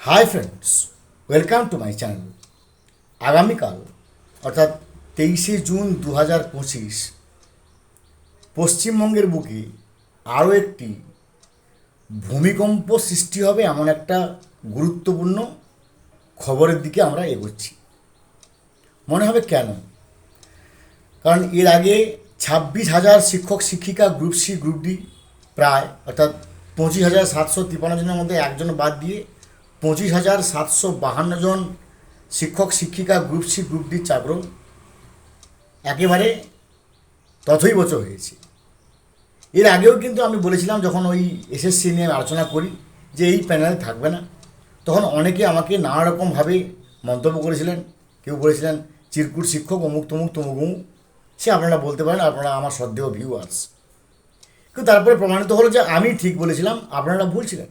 Hi friends welcome to my channel আগামীকাল, অর্থাৎ তেইশে জুন দু হাজার পঁচিশ, পশ্চিমবঙ্গের বুকে আরও একটি ভূমিকম্প সৃষ্টি হবে এমন একটা গুরুত্বপূর্ণ খবরের দিকে আমরা এগোচ্ছি। মনে হবে কেন? কারণ এর আগে ছাব্বিশ হাজার শিক্ষক, শিক্ষিকা, গ্রুপ সি, গ্রুপ ডি প্রায়, অর্থাৎ পঁচিশ হাজার সাতশো তিপ্পান্ন জনের মধ্যে একজন বাদ দিয়ে পঁচিশ হাজার সাতশো বাহান্ন জন শিক্ষক, শিক্ষিকা গ্রুপ সি গ্রুপ ডি চাকর একেবারে তথই বছর হয়েছে। এর আগেও কিন্তু আমি বলেছিলাম যখন ওই এসএসসি নিয়ে আলোচনা করি যে এই প্যানেল থাকবে না। তখন অনেকে আমাকে নানা রকমভাবে মন্তব্য করেছিলেন। কেউ বলেছিলেন, চিরকুট শিক্ষক, অমুক তমুক তমুক সে আপনারা বলতে পারেন, আপনারা আমার শ্রদ্ধেয় ভিউয়ার্স কিন্তু তারপরে প্রমাণিত হলো যে আমি ঠিক বলেছিলাম, আপনারা ভুল ছিলেন।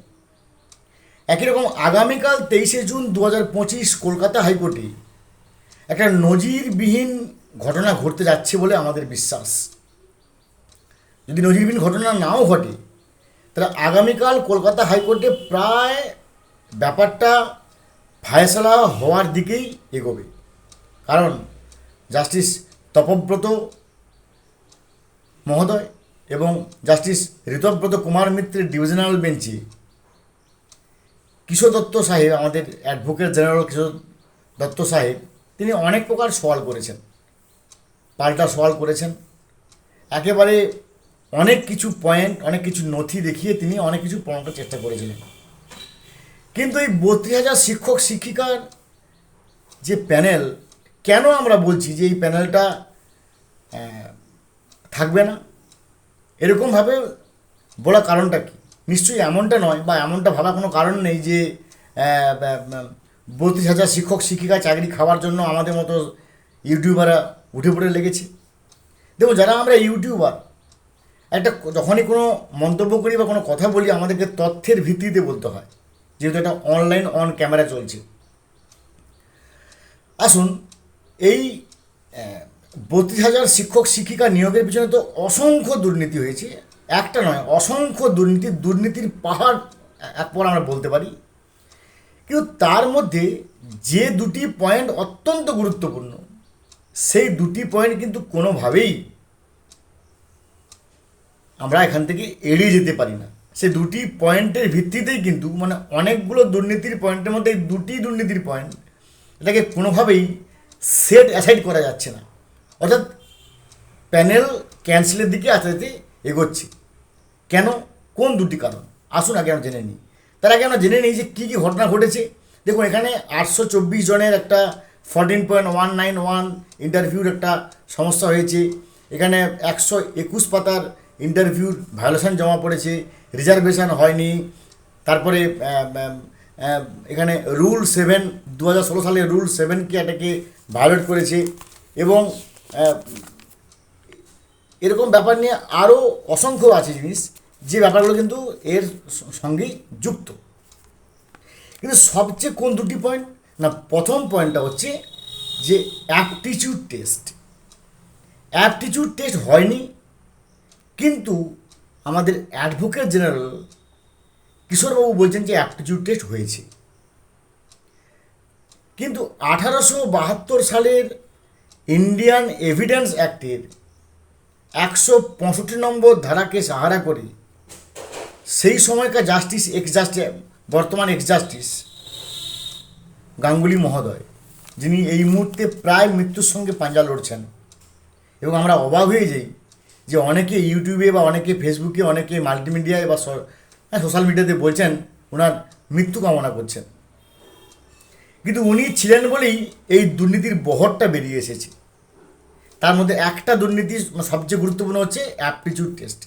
একই রকম আগামীকাল তেইশে জুন দু পঁচিশ কলকাতা হাইকোর্টে একটা নজিরবিহীন ঘটনা ঘটতে যাচ্ছে বলে আমাদের বিশ্বাস। যদি নজিরবিহীন ঘটনা নাও ঘটে, তাহলে আগামীকাল কলকাতা হাইকোর্টে প্রায় ব্যাপারটা ফায়সলা হওয়ার দিকেই এগোবে। কারণ জাস্টিস তপব্রত মহোদয় এবং জাস্টিস ঋতব্রত কুমার মিত্রের ডিভিশনাল বেঞ্চে কিশোর দত্ত সাহেব, আমাদের অ্যাডভোকেট জেনারেল কিশোর দত্ত সাহেব, তিনি অনেক প্রকার সওয়াল করেছেন। পাল্টা সওয়াল করেছেন। একেবারে অনেক কিছু পয়েন্ট অনেক কিছু নথি দেখিয়ে তিনি অনেক কিছু প্রমাণ চেষ্টা করেছিলেন। কিন্তু এই বত্রিশ হাজার শিক্ষক শিক্ষিকার যে প্যানেল কেন আমরা বলছি যে এই প্যানেলটা থাকবে না? এরকমভাবে বলা কারণটা কি? নিশ্চয়ই এমনটা নয় বা এমনটা ভাবা কোনো কারণ নেই যে বত্রিশ হাজার শিক্ষক, শিক্ষিকা চাকরি খাওয়ার জন্য আমাদের মতো ইউটিউবাররা উঠে পড়ে লেগেছে। দেখুন, যারা আমরা ইউটিউবার, একটা যখনই কোনো মন্তব্য করি বা কোনো কথা বলি, আমাদেরকে তথ্যের ভিত্তিতে বলতে হয়। যেহেতু এটা অনলাইন অন ক্যামেরা চলছে। আসুন, এই বত্রিশ হাজার শিক্ষক, শিক্ষিকা নিয়োগের পিছনে তো অসংখ্য দুর্নীতি হয়েছে। একটা নয়, অসংখ্য দুর্নীতি, দুর্নীতির পাহাড়, এক পর আমরা বলতে পারি। কিন্তু তার মধ্যে যে দুটি পয়েন্ট অত্যন্ত গুরুত্বপূর্ণ, সেই দুটি পয়েন্ট কিন্তু কোনোভাবেই আমরা এখান থেকে এড়িয়ে যেতে পারি না। সে দুটি পয়েন্টের ভিত্তিতেই কিন্তু মানে অনেকগুলো দুর্নীতির পয়েন্টের মধ্যে দুটি দুর্নীতির পয়েন্ট, এটাকে কোনোভাবেই সেট অ্যাসাইড করা যাচ্ছে না। অর্থাৎ প্যানেল ক্যান্সেলের দিকে আস্তে আস্তে এগোচ্ছে। কেন? কোন দুটি কারণ? আসুন আগে আমরা জেনে নিই। তার আগে আমরা জেনে নিই যে কী কী ঘটনা ঘটেছে। দেখুন, এখানে আটশো চব্বিশ জনের একটা fourteen point one nine one ইন্টারভিউর একটা সমস্যা হয়েছে। এখানে একশো একুশ পাতার ইন্টারভিউর ভায়োলেশন জমা পড়েছে। রিজার্ভেশন হয়নি। তারপরে এখানে রুল সেভেন দু ষোলো সালে রুল সেভেনকে এটাকে ভায়োলেট করেছে এবং এরকম ব্যাপার নিয়ে আরও অসংখ্য আছে জিনিস। যে ব্যাপারগুলো কিন্তু এর সঙ্গেই যুক্ত। কিন্তু সবচেয়ে কোন দুটি পয়েন্ট না, প্রথম পয়েন্টটা হচ্ছে যে অ্যাপটিচিউড টেস্ট অ্যাপটিচিউড টেস্ট হয়নি, কিন্তু আমাদের অ্যাডভোকেট জেনারেল কিশোরবাবু বলছেন যে অ্যাপটিচিউড টেস্ট হয়েছে। কিন্তু আঠারোশো বাহাত্তর সালের ইন্ডিয়ান এভিডেন্স অ্যাক্টের একশো পঁয়ষট্টি নম্বর ধারাকে সাহারা করে সেই সময়কার জাস্টিস এক্স জাস্টিস বর্তমান এক্স জাস্টিস গাঙ্গুলি মহোদয়, যিনি এই মুহূর্তে প্রায় মৃত্যুর সঙ্গে পাঞ্জা লড়ছেন। এবং আমরা অবাক হয়ে যাই যে অনেকে ইউটিউবে বা অনেকে ফেসবুকে অনেকে মাল্টিমিডিয়ায় বা সোশ্যাল মিডিয়াতে বলছেন, ওনার মৃত্যু কামনা করছেন। কিন্তু উনি ছিলেন বলেই এই দুর্নীতির বহরটা বেরিয়ে এসেছে। তার মধ্যে একটা দুর্নীতি সবচেয়ে গুরুত্বপূর্ণ হচ্ছে অ্যাপটিচিউড টেস্ট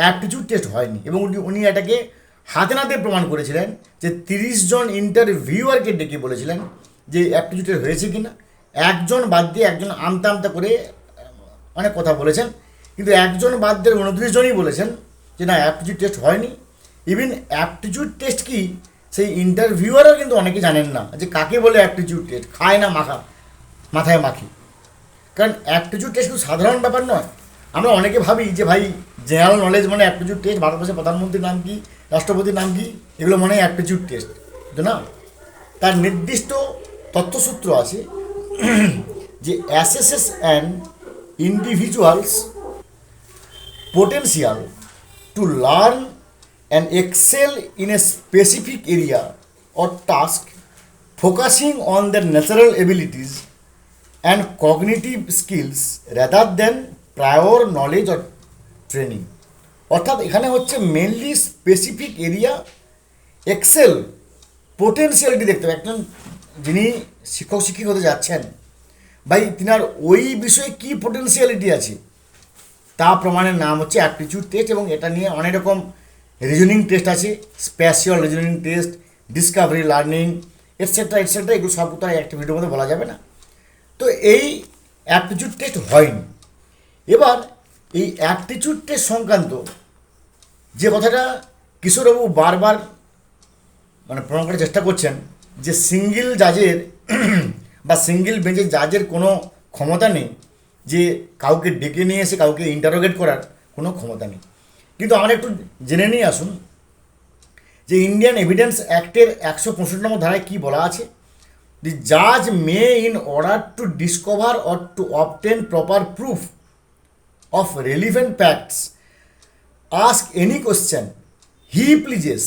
অ্যাপটিচিউড টেস্ট হয়নি এবং উনি উনি এটাকে হাতে নাতে প্রমাণ করেছিলেন যে তিরিশ জন ইন্টারভিউয়ারকে ডেকে বলেছিলেন যে অ্যাপটিচিউড টেস্ট হয়েছে কি না একজন বাদ দিয়ে একজন আমতা আমতা করে অনেক কথা বলেছেন। কিন্তু একজন বাদ দিয়ে উনত্রিশ জনই বলেছেন যে না অ্যাপটিচিউড টেস্ট হয়নি। ইভিন অ্যাপটিচিউড টেস্ট কি, সেই ইন্টারভিউয়ারও কিন্তু অনেকে জানেন না যে কাকে বলে অ্যাপটিচিউড টেস্ট খায় না মাখা, মাথায় মাখি। কারণ অ্যাপটিচিউড টেস্ট খুব সাধারণ ব্যাপার নয়। আমরা অনেকে ভাবি যে ভাই জেনারেল নলেজ মানে অ্যাপটিটিউড টেস্ট ভারতবর্ষের প্রধানমন্ত্রীর নাম কি, রাষ্ট্রপতির নাম কি, এগুলো মানে অ্যাপটিটিউড টেস্ট না? তার নির্দিষ্ট তথ্যসূত্র আছে যে assesses and individuals potential to learn and excel in a specific area or task focusing on the natural abilities and cognitive skills rather than prior knowledge or training. অর্থাৎ এখানে হচ্ছে mainly specific area excel potentiality দেখতে হবে। একজন যিনি শিক্ষক, শিক্ষিক হতে যাচ্ছেন, ভাই, তিনার ওই বিষয়ে কী পোটেন্সিয়ালিটি আছে? তা প্রমাণের নাম হচ্ছে অ্যাপটিচিউড টেস্ট এবং এটা নিয়ে অনেক রকম রিজনিং টেস্ট আছে। Special reasoning test discovery learning etcetera etcetera এগুলো সব তো একটা ভিডিওর মধ্যে বলা যাবে না। তো এই অ্যাপটিচিউড টেস্ট হয়নি। এবার এই অ্যাপটিচিউড সংক্রান্ত যে কথাটা কিশোরবাবু বারবার মানে প্রমাণ করার চেষ্টা করছেন যে সিঙ্গেল জাজের বা সিঙ্গেল বেঞ্চের জাজের কোনো ক্ষমতা নেই, যে কাউকে ডেকে নিয়ে এসে কাউকে ইন্টারোগেট করার কোনো ক্ষমতা নেই। কিন্তু আমরা একটু জেনে নিয়ে আসুন, যে ইন্ডিয়ান এভিডেন্স অ্যাক্টের একশো পঁয়ষট্টি নম্বর ধারায় কী বলা আছে? দি জাজ may in order to discover or to obtain proper proof of relevant facts ask any question he pleases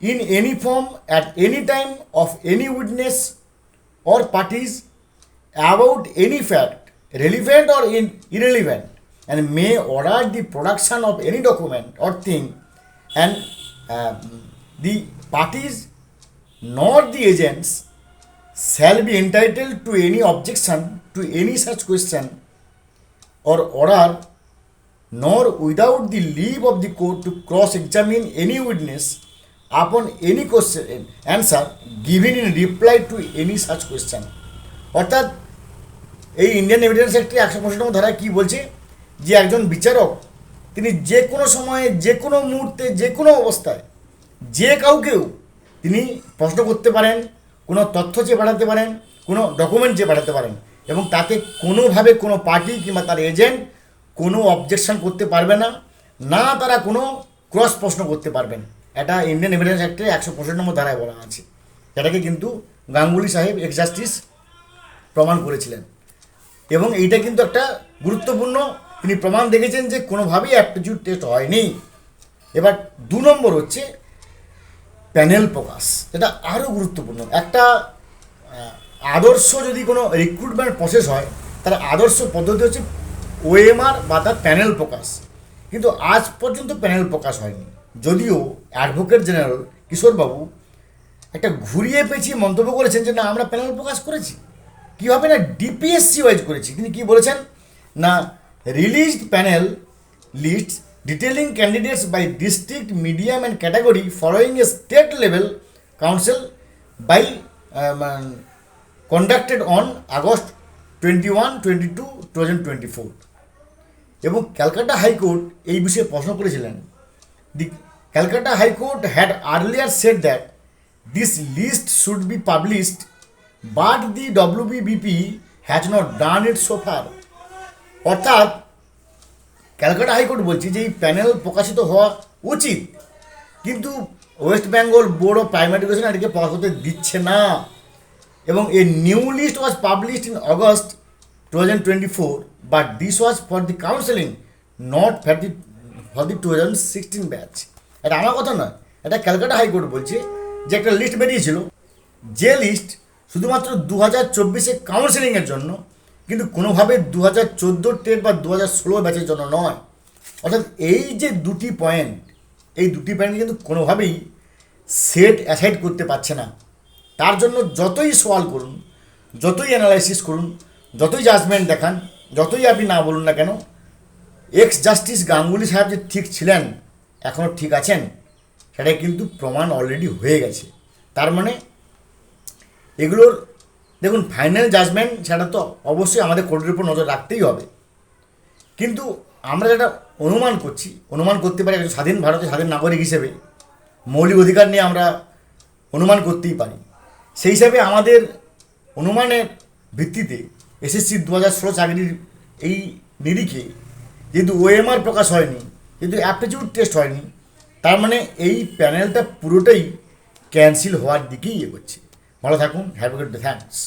in any form at any time of any witness or parties about any fact relevant or in- irrelevant and may order the production of any document or thing and um, the parties nor the agents shall be entitled to any objection to any such question or order nor without the leave of the court to cross-examine any witness upon any question, answer given in reply to any such question. অর্থাৎ, এই Indian evidence অ্যাক্টের একশো পঁয়ষট্টি ধারায় কী বলছে? যে একজন বিচারক, তিনি যে কোনো সময়ে, যে কোনো মুহূর্তে, যে কোনো অবস্থায়, যে কাউকেও তিনি প্রশ্ন করতে পারেন, কোনো তথ্য চেয়ে পাঠাতে পারেন, কোনো ডকুমেন্ট চেয়ে পাঠাতে পারেন। এবং তাতে কোনোভাবে কোনো পার্টি কিংবা তার এজেন্ট কোনো অবজেকশন করতে পারবে না না তারা কোনো ক্রস প্রশ্ন করতে পারবেন। এটা ইন্ডিয়ান এভিডেন্স অ্যাক্টে একশো পঁয়ষট্টি নম্বর ধারায় বলা আছে। এটাকে কিন্তু গাঙ্গুলি সাহেব এক্স জাস্টিস প্রমাণ করেছিলেন। এবং এইটা কিন্তু একটা গুরুত্বপূর্ণ, তিনি প্রমাণ দেখেছেন যে কোনোভাবেই অ্যাপটিটিউড টেস্ট হয়নি। এবার দু নম্বর হচ্ছে প্যানেল প্রকাশ। এটা আরও গুরুত্বপূর্ণ। একটা আদর্শ যদি কোনো রিক্রুটমেন্ট প্রসেস হয় তার আদর্শ পদ্ধতি হচ্ছে ওএমআর বা তার প্যানেল প্রকাশ কিন্তু আজ পর্যন্ত প্যানেল প্রকাশ হয়নি। যদিও অ্যাডভোকেট জেনারেল কিশোরবাবু একটা ঘুরিয়ে পেঁচিয়ে মন্তব্য করেছেন যে, না, আমরা প্যানেল প্রকাশ করেছি। কীভাবে না ডিপিএসসি ওয়াইজ করেছি? তিনি কী বলেছেন? না released panel list detailing candidates by district medium and category following a state level council by conducted on August twenty one twenty two two thousand twenty four এবং ক্যালকাটা হাইকোর্ট এই বিষয়ে প্রশ্ন করেছিলেন। The Calcutta high court had earlier set that this list should be published but the WBBP has not done it so far অর্থাৎ, Calcutta high court বলছে যে এই panel প্রকাশিত হওয়া উচিত, কিন্তু West Bengal board of primary education এটিকে প্রকাশ করতে দিচ্ছে না। এবং a new list was published in August two thousand twenty four but this was for the counselling not for the for the two thousand sixteen batch এটা আমার কথা নয়, এটা ক্যালকাটা হাইকোর্ট বলছে যে একটা লিস্ট বেরিয়েছিল। যে লিস্ট শুধুমাত্র দু হাজার চব্বিশে কাউন্সেলিংয়ের জন্য, কিন্তু কোনোভাবে দু হাজার চোদ্দোর টেট বা দু হাজার ষোলো ব্যাচের জন্য নয়। অর্থাৎ এই যে দুটি পয়েন্ট এই দুটি পয়েন্ট কিন্তু কোনোভাবেই সেট অ্যাসাইড করতে পারছে না। তার জন্য যতই সওয়াল করুন, যতই অ্যানালাইসিস করুন, যতই জাজমেন্ট দেখান, যতই আপনি না বলুন না কেন এক্স জাস্টিস গাঙ্গুলি সাহেব যে ঠিক ছিলেন এখনও ঠিক আছেন সেটা কিন্তু প্রমাণ অলরেডি হয়ে গেছে। তার মানে এগুলোর, দেখুন ফাইনাল জাজমেন্ট সেটা তো অবশ্যই আমাদের কোর্টের উপর নজর রাখতেই হবে। কিন্তু আমরা যেটা অনুমান করছি, অনুমান করতে পারি একজন স্বাধীন ভারতের স্বাধীন নাগরিক হিসেবে, মৌলিক অধিকার নিয়ে আমরা অনুমান করতেই পারি। সেই হিসাবে আমাদের অনুমানের ভিত্তিতে এসএসসি দু হাজার ষোলো চাকরির এই নিরিখে যেহেতু ওএমআর প্রকাশ হয়নি, যেহেতু অ্যাপটিচিউড টেস্ট হয়নি, তার মানে এই প্যানেলটা পুরোটাই ক্যান্সেল হওয়ার দিকেই এগোচ্ছে। ভালো থাকুন হ্যাভ গুড থ্যাংকস